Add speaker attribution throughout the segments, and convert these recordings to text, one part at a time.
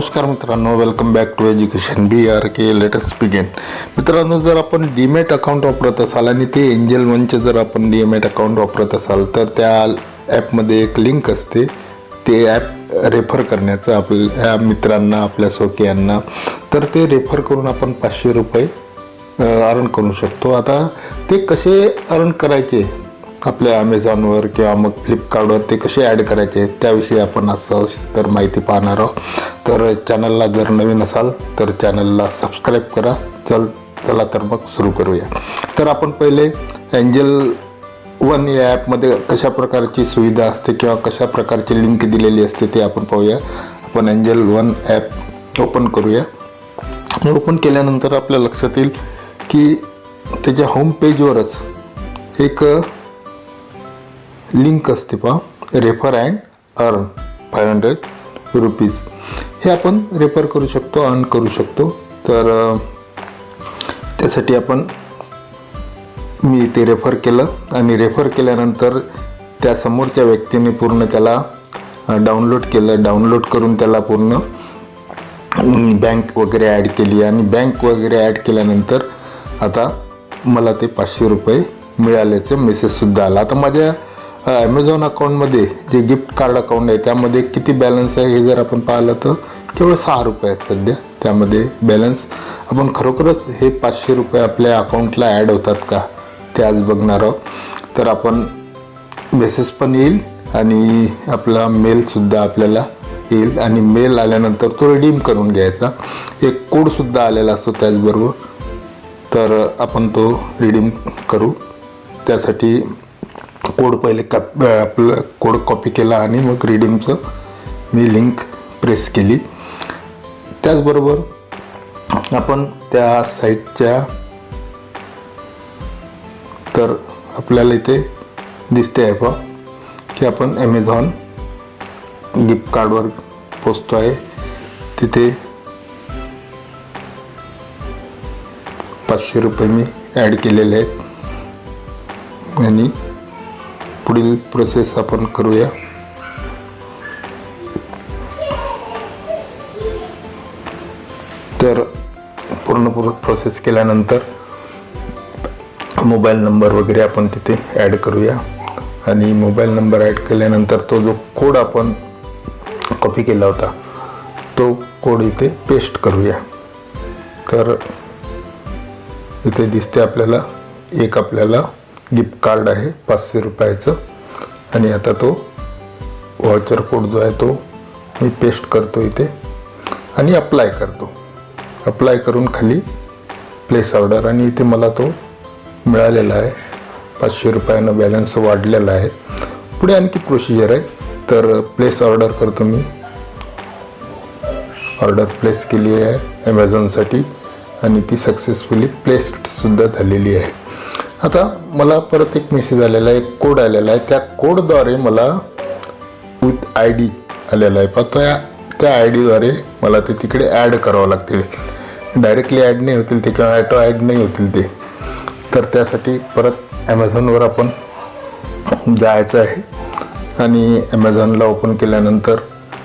Speaker 1: नमस्कार मित्रांनो welcome back to education B R K latest begin मित्रांनो जर आपण डीमेट अकाउंट वापरत असाल आणि ते एंजल वनचे जर आपण डीमेट अकाउंट वापरत असाल तर त्या ॲपमध्ये एक लिंक असते. ते ॲप रेफर करण्याचं आपल्या मित्रांना आपल्या सोकियांना तर ते रेफर करून आपण पाचशे रुपये अर्न करू शकतो. आता ते कसे अर्न करायचे? आपल्या अमेझॉनवर किंवा मग फ्लिपकार्टवर ते कसे ॲड करायचे त्याविषयी आपण आज तर माहिती पाहणार आहोत. तर चॅनलला जर नवीन असाल तर चॅनलला सबस्क्राईब करा. चल चला तर मग सुरू करूया. तर आपण पहिले एंजल वन या ॲपमध्ये कशा प्रकारची सुविधा असते किंवा कशा प्रकारची लिंक दिलेली असते ते आपण पाहूया. आपण एंजल वन ॲप ओपन करूया. ओपन केल्यानंतर आपल्या लक्षात येईल की त्याच्या होम पेजवरच एक लिंक असते पहा. Refer and earn five hundred rupees हे आपण रेफर करू शकतो अर्न करू शकतो. तर त्यासाठी आपण मी ते रेफर केलं आणि रेफर केल्यानंतर त्या समोरच्या व्यक्तीने पूर्ण त्याला डाउनलोड केलं. डाउनलोड करून त्याला पूर्ण बँक वगैरे ॲड केली. आणि बँक वगैरे ॲड केल्यानंतर आता मला ते पाचशे रुपये मिळाल्याचे मेसेजसुद्धा आला. आता माझ्या ॲमेझॉन अकाउंटमध्ये जे गिफ्ट कार्ड अकाउंट आहे त्यामध्ये किती बॅलन्स आहे हे जर आपण पाहिलं तर केवळ सहा रुपये आहेत सध्या. त्यामध्ये बॅलन्स आपण खरोखरच हे पाचशे रुपये आपल्या अकाउंटला ॲड होतात का? ते आज बघणार आहोत. तर आपण मेसेज पण येईल आणि आपला मेलसुद्धा आपल्याला येईल. आणि मेल आल्यानंतर तो रिडीम करून घ्यायचा. एक कोडसुद्धा आलेला असतो त्याचबरोबर. तर आपण तो रिडीम करू. त्यासाठी कोड पहिले कप आपलं कोड कॉपी केला आणि मग रिडीमचं मी लिंक प्रेस केली. त्याचबरोबर आपण त्या साईटच्या तर आपल्याला इथे दिसते आहे बा की आपण ॲमेझॉन गिफ्ट कार्डवर पोचतो आहे. तिथे पाचशे रुपये मी ॲड केलेले आहेत. आणि पुढील प्रोसेस आपण करूया. तर पूर्ण पूर्ण प्रोसेस केल्यानंतर मोबाईल नंबर वगैरे आपण तिथे ॲड करूया. आणि मोबाईल नंबर ॲड केल्यानंतर तो जो कोड आपण कॉपी केला होता तो कोड इथे पेस्ट करूया. तर इथे दिसते आपल्याला एक आपल्याला गिफ्ट कार्ड आहे पाचशे रुपयाचं. आणि आता तो व्हाउचर कोड जो आहे तो मी पेस्ट करतो इथे. आणि अप्लाय करतो. अप्लाय करून खाली प्लेस ऑर्डर आणि इथे मला तो मिळालेला आहे. पाचशे रुपयानं बॅलन्स वाढलेला आहे. पुढे आणखी प्रोसिजर आहे. तर प्लेस ऑर्डर करतो मी. ऑर्डर प्लेस केली आहे ॲमेझॉनसाठी आणि ती सक्सेसफुली प्लेस्डसुद्धा झालेली आहे. आता मला परत एक मेसेज आलेला आहे एक कोड आलेला आहे. त्या कोडद्वारे मला विथ आय डी आलेला आहे. पण त्या त्या आय डीद्वारे मला ते तिकडे ॲड करावं लागतील. डायरेक्टली ॲड नाही होतील ते किंवा ॲटो ॲड नाही होतील ते. तर त्यासाठी परत ॲमेझॉनवर आपण जायचं आहे. आणि ॲमेझॉनला ओपन केल्यानंतर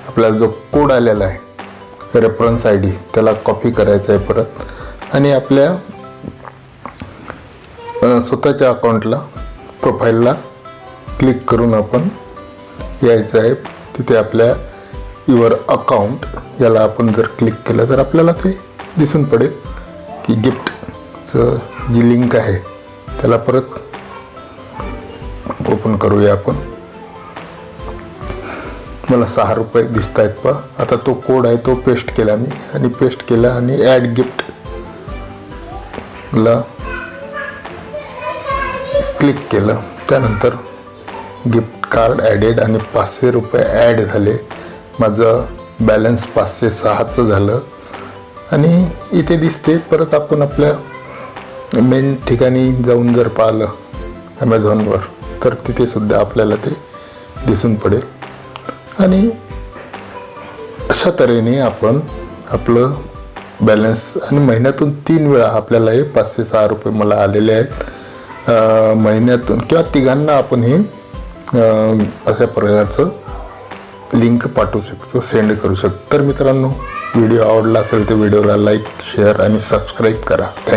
Speaker 1: आपल्याला जो कोड आलेला आहे रेफरन्स आय डी त्याला कॉपी करायचा आहे परत. आणि आपल्या स्वतःच्या अकाउंटला प्रोफाईलला क्लिक करून आपण यायचं आहे. तिथे आपल्या युअर अकाउंट याला आपण जर क्लिक केलं तर आपल्याला ते दिसून पडेल की गिफ्टचं जी लिंक आहे त्याला परत ओपन करूया आपण. मला सहा रुपये दिसत आहेत पहा. आता तो कोड आहे तो पेस्ट केला मी. आणि पेस्ट केला आणि ॲड गिफ्टला क्लिक केलं. त्यानंतर गिफ्ट कार्ड ॲडेड आणि पाचशे रुपये ॲड झाले. माझं बॅलन्स पाचशे सहाचं झालं. आणि इथे दिसते परत आपण आपल्या मेन ठिकाणी जाऊन जर पाहिलं ॲमेझॉनवर तर तिथे सुद्धा आपल्याला ते दिसून पडेल. आणि अशा तऱ्हेने आपण आपलं बॅलन्स आणि महिन्यातून तीन वेळा आपल्याला हे पाचशे सहा रुपये मला आलेले आहेत. महिन्यातून किंवा तिघांना आपण हे अशा प्रकारचं लिंक पाठवू शकतो सेंड करू शकतो. तर मित्रांनो व्हिडिओ आवडला असेल तर व्हिडिओला लाईक शेअर आणि सबस्क्राईब करा. Thank you